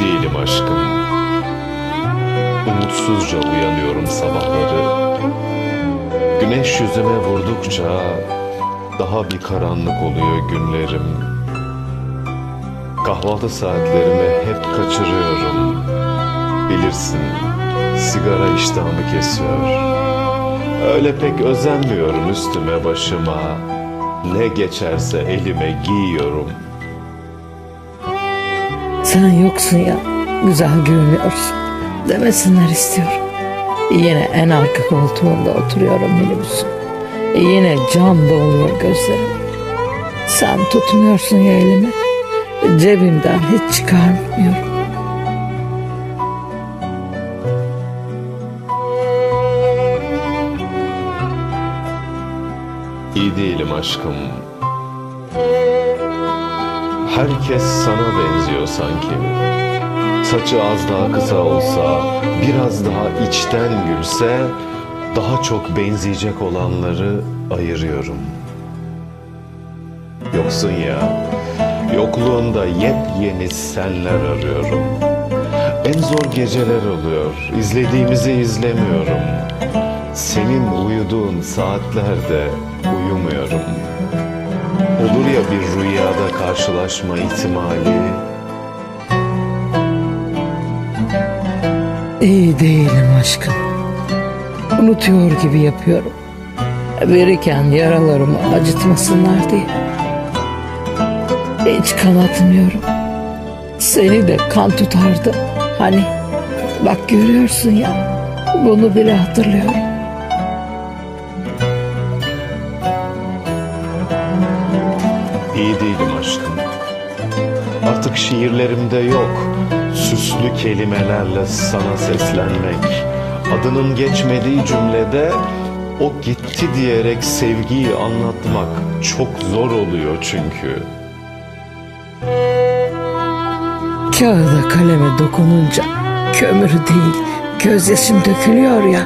Değilim aşkım. Umutsuzca uyanıyorum sabahları. Güneş yüzüme vurdukça daha bir karanlık oluyor günlerim. Kahvaltı saatlerimi hep kaçırıyorum. Bilirsin, sigara iştahımı kesiyor. Öyle pek özenmiyorum üstüme başıma. Ne geçerse elime giyiyorum. Sen yoksun ya, güzel görünüyorsun. Demesinler istiyorum. Yine en arka koltuğunda oturuyorum minibüsün. Yine cam doluyor gözlerim. Sen tutmuyorsun ya elimi. Cebimden hiç çıkarmıyorum. İyi değilim aşkım. Herkes sana benziyor sanki. Saçı az daha kısa olsa, biraz daha içten gülse, daha çok benzeyecek olanları ayırıyorum. Yoksun ya, yokluğunda yepyeni senler arıyorum. En zor geceler oluyor, izlediğimizi izlemiyorum. Senin uyuduğun saatlerde uyumuyorum. Olur ya bir rüyada karşılaşma ihtimali. İyi değilim aşkım. Unutuyor gibi yapıyorum. Verirken yaralarımı acıtmasınlar diye. Hiç kanatmıyorum. Seni de kan tutardı. Hani bak görüyorsun ya. Bunu bile hatırlıyorum. Artık şiirlerimde yok. Süslü kelimelerle sana seslenmek. Adının geçmediği cümlede o gitti diyerek sevgiyi anlatmak çok zor oluyor çünkü. Kağıda kaleme dokununca kömür değil gözyaşım dökülüyor ya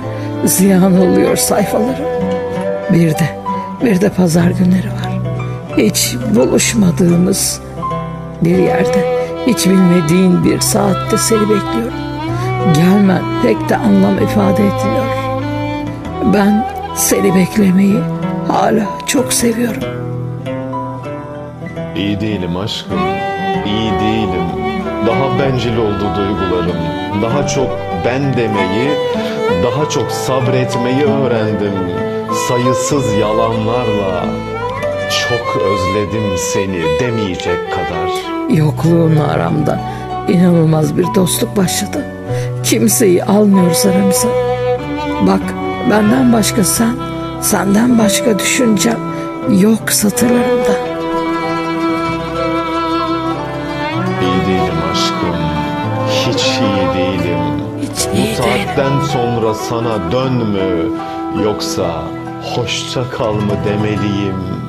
ziyan oluyor sayfalarım. Bir de bir de pazar günleri var. Hiç buluşmadığımız bir yerde hiç bilmediğin bir saatte seni bekliyorum. Gelmen pek de anlam ifade etmiyor. Ben seni beklemeyi hala çok seviyorum. İyi değilim aşkım, iyi değilim. Daha bencil oldu duygularım. Daha çok ben demeyi, daha çok sabretmeyi öğrendim. Sayısız yalanlarla. Çok özledim seni demeyecek kadar. Yokluğunla aramda inanılmaz bir dostluk başladı. Kimseyi almıyoruz aramıza. Bak benden başka sen, senden başka düşüncem yok satırlarımda. İyi değilim aşkım, hiç iyi değilim. Hiç Bu iyi değilim. saatten sonra sana dön mü, yoksa hoşça kal mı demeliyim?